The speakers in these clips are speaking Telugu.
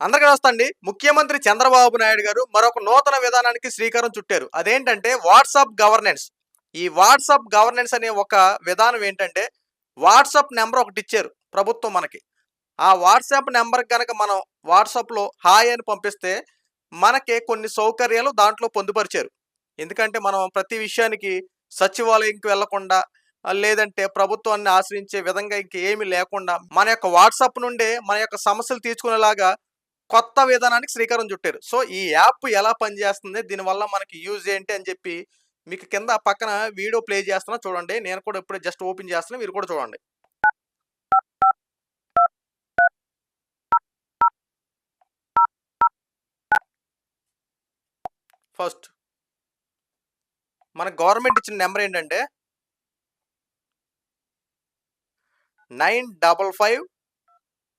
అందరికీ నమస్తే అండి. ముఖ్యమంత్రి చంద్రబాబు నాయుడు గారు మరొక నూతన విధానానికి శ్రీకారం చుట్టారు. అదేంటంటే వాట్సాప్ గవర్నెన్స్. ఈ వాట్సాప్ గవర్నెన్స్ అనే ఒక విధానం ఏంటంటే వాట్సాప్ నెంబర్ ఒకటి ఇచ్చారు ప్రభుత్వం మనకి. ఆ వాట్సాప్ నెంబర్ కనుక మనం వాట్సాప్లో హాయ్ అని పంపిస్తే మనకి కొన్ని సౌకర్యాలు దాంట్లో పొందుపరిచారు. ఎందుకంటే మనం ప్రతి విషయానికి సచివాలయంకి వెళ్ళకుండా లేదంటే ప్రభుత్వాన్ని ఆశ్రయించే విధంగా ఇంకేమీ లేకుండా మన యొక్క వాట్సాప్ నుండే మన యొక్క సమస్యలు తీర్చుకునేలాగా కొత్త విధానానికి శ్రీకారం చుట్టారు. సో ఈ యాప్ ఎలా పనిచేస్తుంది? దీనివల్ల మనకి యూజ్ ఏంటి? అని చెప్పి మీకు కింద పక్కన వీడియో ప్లే చేస్తున్నా చూడండి. నేను కూడా ఇప్పుడే జస్ట్ ఓపెన్ చేస్తున్నా మీరు కూడా చూడండి. ఫస్ట్ మన గవర్నమెంట్ ఇచ్చిన నెంబర్ ఏంటంటే nine double five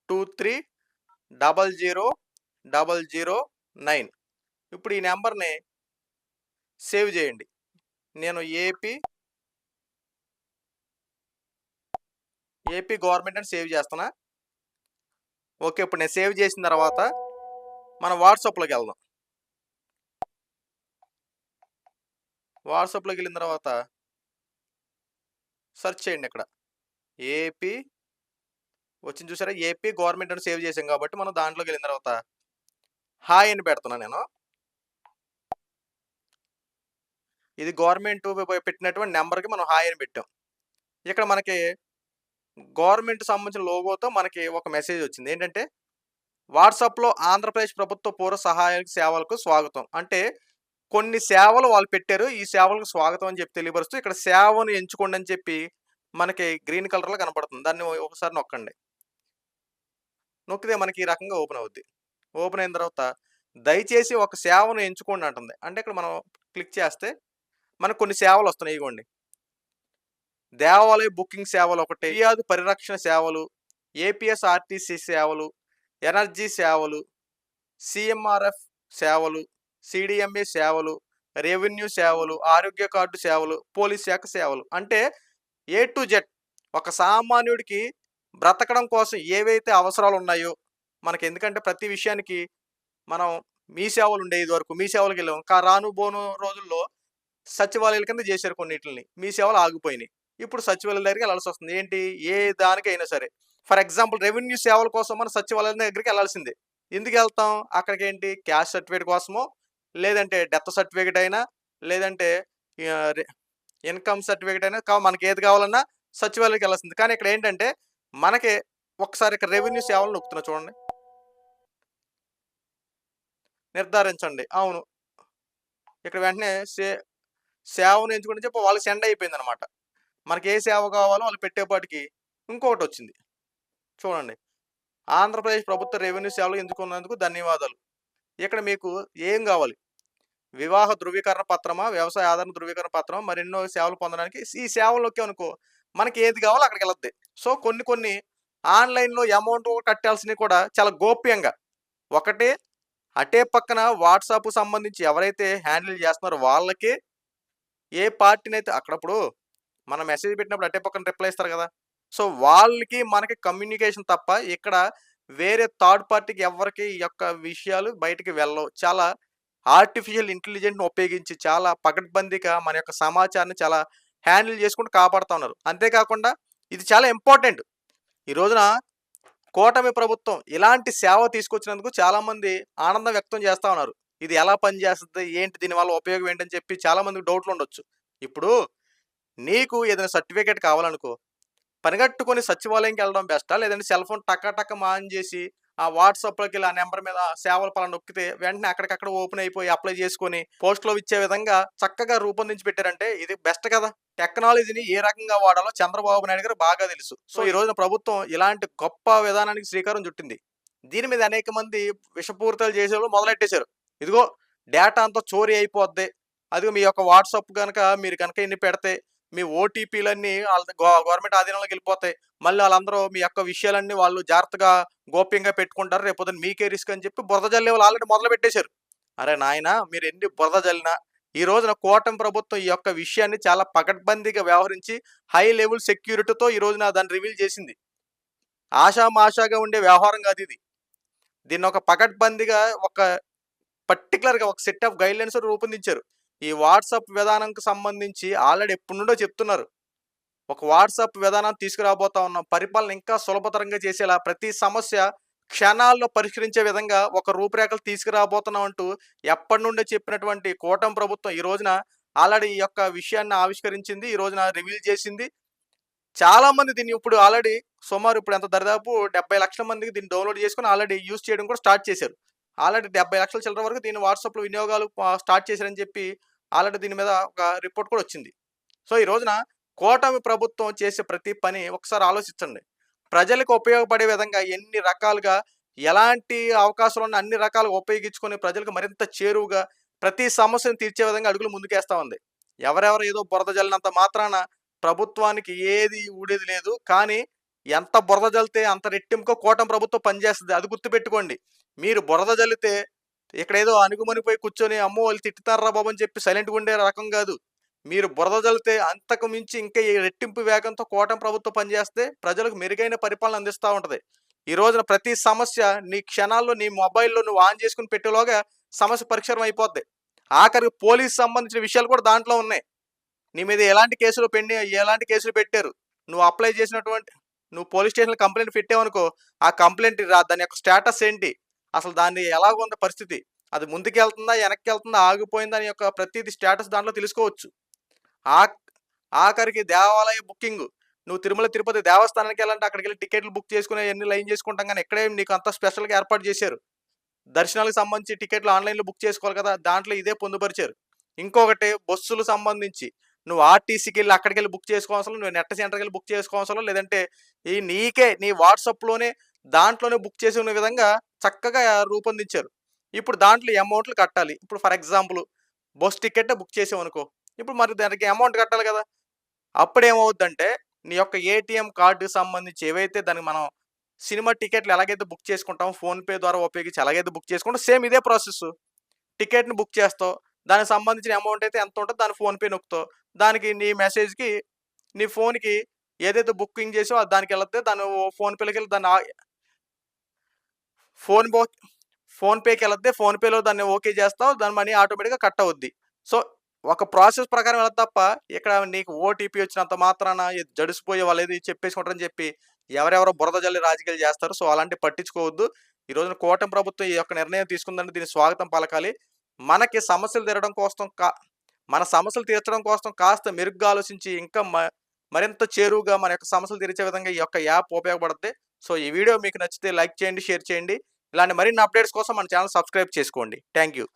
two three double zero double zero nine. ఇప్పుడు ఈ నెంబర్ని సేవ్ చేయండి. నేను ఏపీ ఏపీ గవర్నమెంట్ అని సేవ్ చేస్తున్నా. ఓకే ఇప్పుడు నేను సేవ్ చేసిన తర్వాత మనం వాట్సాప్లోకి వెళ్దాం. వాట్సాప్లోకి వెళ్ళిన తర్వాత సెర్చ్ చేయండి ఇక్కడ. ఏపీ వచ్చింది చూసారా? ఏపీ గవర్నమెంట్ అని సేవ్ చేసాం కాబట్టి మనం దాంట్లోకి వెళ్ళిన తర్వాత హాయ్ అని పెడుతున్నా నేను. ఇది గవర్నమెంట్ పెట్టినటువంటి నెంబర్కి మనం హాయ్ అని పెట్టాం. ఇక్కడ మనకి గవర్నమెంట్ సంబంధించిన లోగోతో మనకి ఒక మెసేజ్ వచ్చింది. ఏంటంటే వాట్సాప్లో ఆంధ్రప్రదేశ్ ప్రభుత్వ పూర్వ సహాయక సేవలకు స్వాగతం. అంటే కొన్ని సేవలు వాళ్ళు పెట్టారు. ఈ సేవలకు స్వాగతం అని చెప్పి తెలియపరుస్తూ ఇక్కడ సేవను ఎంచుకోండి అని చెప్పి మనకి గ్రీన్ కలర్లో కనపడుతుంది. దాన్ని ఒకసారి నొక్కండి. నొక్కితే మనకి ఈ రకంగా ఓపెన్ అవుద్ది. ఓపెన్ అయిన తర్వాత దయచేసి ఒక సేవను ఎంచుకోండి అంటుంది. అంటే ఇక్కడ మనం క్లిక్ చేస్తే మనకు కొన్ని సేవలు వస్తున్నాయి ఇగోండి. దేవాలయ బుకింగ్ సేవలు ఒకటి ఫిర్యాదు పరిరక్షణ సేవలు ఏపీఎస్ ఆర్టీసీ సేవలు ఎనర్జీ సేవలు సిఎంఆర్ఎఫ్ సేవలు సిడిఎంఏ సేవలు రెవెన్యూ సేవలు ఆరోగ్య కార్డు సేవలు పోలీస్ శాఖ సేవలు. అంటే ఏ టు జెడ్ ఒక సామాన్యుడికి బ్రతకడం కోసం ఏవైతే అవసరాలు ఉన్నాయో మనకి ఎందుకంటే ప్రతి విషయానికి మనం మీ సేవలు ఉండేది వరకు మీ సేవలకు వెళ్ళాం. కా రాను బోను రోజుల్లో సచివాలయాల కింద చేశారు కొన్నిటిని మీ సేవలు ఆగిపోయినాయి. ఇప్పుడు సచివాలయాల దగ్గరికి వెళ్ళాల్సి వస్తుంది. ఏంటి? ఏ దానికైనా సరే. ఫర్ ఎగ్జాంపుల్ రెవెన్యూ సేవల కోసం మనం సచివాలయం దగ్గరికి వెళ్ళాల్సిందే. ఎందుకు వెళ్తాం? అక్కడికి ఏంటి క్యాష్ సర్టిఫికేట్ కోసమో లేదంటే డెత్ సర్టిఫికేట్ అయినా లేదంటే ఇన్కమ్ సర్టిఫికేట్ అయినా కా- మనకి ఏది కావాలన్నా సచివాలయానికి వెళ్ళాల్సింది. కానీ ఇక్కడ ఏంటంటే మనకి ఒకసారి ఇక్కడ రెవెన్యూ సేవలు నొక్కుతున్నా చూడండి. నిర్ధారించండి. అవును. ఇక్కడ వెంటనే సే సేవను ఎంచుకుంటే చెప్పి వాళ్ళకి సెండ్ అయిపోయింది అనమాట మనకి ఏ సేవ కావాలో వాళ్ళు పెట్టేపాటికి ఇంకొకటి వచ్చింది. చూడండి. ఆంధ్రప్రదేశ్ ప్రభుత్వ రెవెన్యూ సేవలు ఎంచుకున్నందుకు ధన్యవాదాలు. ఇక్కడ మీకు ఏం కావాలి? వివాహ ధృవీకరణ పత్రమా? వ్యవసాయ ఆధార ధృవీకరణ పత్రమా? మరెన్నో సేవలు పొందడానికి? ఈ సేవల్లోకి అనుకో మనకి ఏది కావాలో అక్కడికి వెళ్ళద్ది. సో కొన్ని కొన్ని ఆన్లైన్లో అమౌంట్ కట్టాల్సినవి కూడా చాలా గోప్యంగా. ఒకటి అటే పక్కన వాట్సాప్ సంబంధించి ఎవరైతే హ్యాండిల్ చేస్తున్నారో వాళ్ళకి ఏ పార్టీని అయితే అక్కడప్పుడు మన మెసేజ్ పెట్టినప్పుడు అటే పక్కన రిప్లై ఇస్తారు కదా! సో వాళ్ళకి మనకి కమ్యూనికేషన్ తప్ప ఇక్కడ వేరే థర్డ్ పార్టీకి ఎవరికి ఈ యొక్క విషయాలు బయటికి వెళ్ళవు. చాలా ఆర్టిఫిషియల్ ఇంటెలిజెంట్ని ఉపయోగించి చాలా పకడ్బందీగా మన యొక్క సమాచారాన్ని చాలా హ్యాండిల్ చేసుకుంటూ కాపాడుతూ ఉన్నారు. అంతేకాకుండా ఇది చాలా ఇంపార్టెంట్. ఈ రోజున కూటమి ప్రభుత్వం ఇలాంటి సేవ తీసుకొచ్చినందుకు చాలామంది ఆనందం వ్యక్తం చేస్తూ ఉన్నారు. ఇది ఎలా పనిచేస్తుంది? ఏంటి? దీనివల్ల ఉపయోగం ఏంటని చెప్పి చాలామందికి డౌట్లు ఉండొచ్చు. ఇప్పుడు నీకు ఏదైనా సర్టిఫికేట్ కావాలనుకో పనిగట్టుకొని సచివాలయంకి వెళ్ళడం బెస్టా? లేదంటే సెల్ ఫోన్ టక్క టక్క మాన్ చేసి ఆ వాట్సాప్లోకి ఆ నెంబర్ మీద సేవల పలా నొక్కితే వెంటనే అక్కడికక్కడ ఓపెన్ అయిపోయి అప్లై చేసుకొని పోస్ట్లో ఇచ్చే విధంగా చక్కగా రూపొందించి పెట్టారంటే ఇది బెస్ట్ కదా! టెక్నాలజీని ఏ రకంగా వాడాలో చంద్రబాబు నాయుడు గారు బాగా తెలుసు. సో ఈ రోజున ప్రభుత్వం ఇలాంటి గొప్ప విధానానికి శ్రీకారం చుట్టింది. దీని మీద అనేక మంది విషపూరితాలు చేసే వాళ్ళు మొదలెట్టేశారు. ఇదిగో డేటా అంతా చోరీ అయిపోద్ది. అదిగో మీ యొక్క వాట్సాప్ కనుక మీరు కనుక ఇన్ని పెడితే మీ ఓటీపీలన్నీ వాళ్ళ గవర్నమెంట్ ఆధీనంలోకి వెళ్ళిపోతాయి. మళ్ళీ వాళ్ళందరూ మీ యొక్క విషయాలన్నీ వాళ్ళు జాగ్రత్తగా గోప్యంగా పెట్టుకుంటారు. రేపు పొద్దున్న మీకే రిస్క్ అని చెప్పి బురద జల్లే వాళ్ళు ఆల్రెడీ మొదలు పెట్టేశారు. అరే నాయన మీరు ఎన్ని బురద జల్లినా ఈ రోజున కూటమి ప్రభుత్వం ఈ యొక్క విషయాన్ని చాలా పకడ్బందీగా వ్యవహరించి హై లెవెల్ సెక్యూరిటీతో ఈ రోజున దాన్ని రివీల్ చేసింది. ఆషామాషాగా ఉండే వ్యవహారం కాదు ఇది. దీన్ని ఒక పకడ్బందీగా ఒక పర్టికులర్‌గా ఒక సెట్ ఆఫ్ గైడ్‌లైన్స్ రూపొందించారు. ఈ వాట్సాప్ విధానంకి సంబంధించి ఆల్రెడీ ఎప్పటి నుండో చెప్తున్నారు. ఒక వాట్సాప్ విధానం తీసుకురాబోతా ఉన్నాం. పరిపాలన ఇంకా సులభతరంగా చేసేలా ప్రతి సమస్య క్షణాల్లో పరిష్కరించే విధంగా ఒక రూపురేఖలు తీసుకురాబోతున్నాం అంటూ ఎప్పటి నుండో చెప్పినటువంటి కూటమి ప్రభుత్వం ఈ రోజున ఆల్రెడీ ఈ యొక్క విషయాన్ని ఆవిష్కరించింది. ఈ రోజున రివీల్ చేసింది. చాలామంది దీన్ని ఇప్పుడు ఆల్రెడీ సుమారు ఇప్పుడు ఎంత దరిదాపు 70,00,000 మందికి దీన్ని డౌన్‌లోడ్ చేసుకొని ఆల్రెడీ యూజ్ చేయడం కూడా స్టార్ట్ చేశారు. ఆల్రెడీ డెబ్బై లక్షల చిల్లర వరకు దీన్ని వాట్సాప్‌లో వినియోగాలు స్టార్ట్ చేశారని చెప్పి ఆల్రెడీ దీని మీద ఒక రిపోర్ట్ కూడా వచ్చింది. సో, ఈ రోజున కూటమి ప్రభుత్వం చేసే ప్రతి పని ఒకసారి ఆలోచించండి. ప్రజలకు ఉపయోగపడే విధంగా ఎన్ని రకాలుగా ఎలాంటి అవకాశాలున్న అన్ని రకాలుగా ఉపయోగించుకొని ప్రజలకు మరింత చేరువుగా ప్రతి సమస్యను తీర్చే విధంగా అడుగులు ముందుకేస్తా ఉంది. ఎవరెవరు ఏదో బురద జల్లినంత మాత్రాన ప్రభుత్వానికి ఏది ఊడేది లేదు. కానీ ఎంత బురద జల్లితే అంత రెట్టింపుగా కూటమి ప్రభుత్వం పనిచేస్తుంది అది గుర్తుపెట్టుకోండి. మీరు బురద జల్లితే ఇక్కడేదో అనుగుమనిపోయి కూర్చొని అమ్మో! వాళ్ళు తిట్టుతారా బాబు అని చెప్పి సైలెంట్‌గా ఉండే రకం కాదు మీరు బురద జల్లితే అంతకు మించి ఇంకా ఈ రెట్టింపు వేగంతో కూటమి ప్రభుత్వం పనిచేస్తే ప్రజలకు మెరుగైన పరిపాలన అందిస్తూ ఉంటుంది ఈ రోజున ప్రతి సమస్య నీ క్షణాల్లో నీ మొబైల్‌లో నువ్వు ఆన్ చేసుకొని పెట్టేలోగా సమస్య పరిష్కారం అయిపోద్ది. ఆఖరికి పోలీస్ సంబంధించిన విషయాలు కూడా దాంట్లో ఉన్నాయి. నీ మీద ఎలాంటి కేసులు పెండి ఎలాంటి కేసులు పెట్టారు. నువ్వు అప్లై చేసినటువంటి నువ్వు పోలీస్ స్టేషన్‌లో కంప్లైంట్ పెట్టావనుకో, ఆ కంప్లైంట్ రా దాని యొక్క స్టేటస్ ఏంటి? అసలు దాన్ని ఎలాగుంది పరిస్థితి? అది ముందుకెళ్తుందా? వెనక్కెళ్తుందా? ఆగిపోయిందా? అని యొక్క ప్రతిది స్టేటస్ దాంట్లో తెలుసుకోవచ్చు. ఆ ఆఖరికి దేవాలయ బుకింగ్ నువ్వు తిరుమల, తిరుపతి దేవస్థానానికెళ్ళాలంటే అక్కడికెళ్ళి టికెట్లు బుక్ చేసుకునే ఎన్ని లైన్ చేసుకుంటాం కానీ ఇక్కడే నీకు అంత స్పెషల్‌గా ఏర్పాటు చేశారు. దర్శనాలకు సంబంధించి టికెట్లు ఆన్‌లైన్‌లో బుక్ చేసుకోవాలి కదా! దాంట్లో ఇదే పొందుపరిచారు. ఇంకొకటి బస్సులు సంబంధించి నువ్వు ఆర్టీసీకి వెళ్ళి అక్కడికెళ్ళి బుక్ చేసుకోవాల్సిన నువ్వు నెట్ సెంటర్‌కెళ్ళి బుక్ చేసుకోవాల్సిన లేదంటే ఈ నీకే నీ వాట్సాప్‌లోనే దాంట్లోనే బుక్ చేసుకునే విధంగా చక్కగా రూపొందించారు. ఇప్పుడు దాంట్లో అమౌంట్‌లు కట్టాలి. ఇప్పుడు for example bus ticket book చేసావనుకో, ఇప్పుడు మరి దానికి అమౌంట్ కట్టాలి కదా! అప్పుడేమవుద్దంటే నీ యొక్క ఏటీఎం కార్డు సంబంధించి ఏవైతే దానికి మనం సినిమా టికెట్లు ఎలాగైతే బుక్ చేసుకుంటామో ఫోన్‌పే ద్వారా ఉపయోగించి ఎలాగైతే బుక్ చేసుకుంటాం సేమ్ ఇదే ప్రాసెస్. టికెట్‌ని బుక్ చేస్తావు. దానికి సంబంధించిన అమౌంట్ అయితే ఎంత ఉంటుందో దాని ఫోన్‌పే నొక్కుతావు. దానికి నీ మెసేజ్‌కి నీ ఫోన్‌కి ఏదైతే బుకింగ్ చేసావో అది దాని ఫోన్పేలోకి వెళ్ళి దాన్ని ఫోన్ బో ఫోన్‌పేకెళ్ళద్ది. ఫోన్‌పేలో దాన్ని ఓకే చేస్తావు. దాని మనీ ఆటోమేటిక్‌గా కట్ అవుద్ది. సో, ఒక ప్రాసెస్ ప్రకారం వెళ్ళదు తప్ప ఇక్కడ నీకు ఓటీపీ వచ్చినంత మాత్రాన జడిసిపోయే వాళ్ళు ఏది చెప్పేసుకుంటారని చెప్పి ఎవరెవరో బురద జల్లి రాజకీయాలు చేస్తారు. సో, అలాంటివి పట్టించుకోవద్దు. ఈ రోజున కూటమి ప్రభుత్వం ఈ యొక్క నిర్ణయం తీసుకుందంటే దీన్ని స్వాగతం పలకాలి. మనకి సమస్యలు తీరడం కోసం కా మన సమస్యలు తీర్చడం కోసం కాస్త మెరుగ్గా ఆలోచించి ఇంకా మ మరింత చేరువుగా మన యొక్క సమస్యలు తీర్చే విధంగా ఈ యొక్క యాప్ ఉపయోగపడుతుంది సో, ఈ వీడియో మీకు నచ్చితే లైక్ చేయండి, షేర్ చేయండి. ఇలాంటి మరిన్ని అప్డేట్స్ కోసం మన ఛానల్ సబ్స్క్రైబ్ చేసుకోండి. Thank you.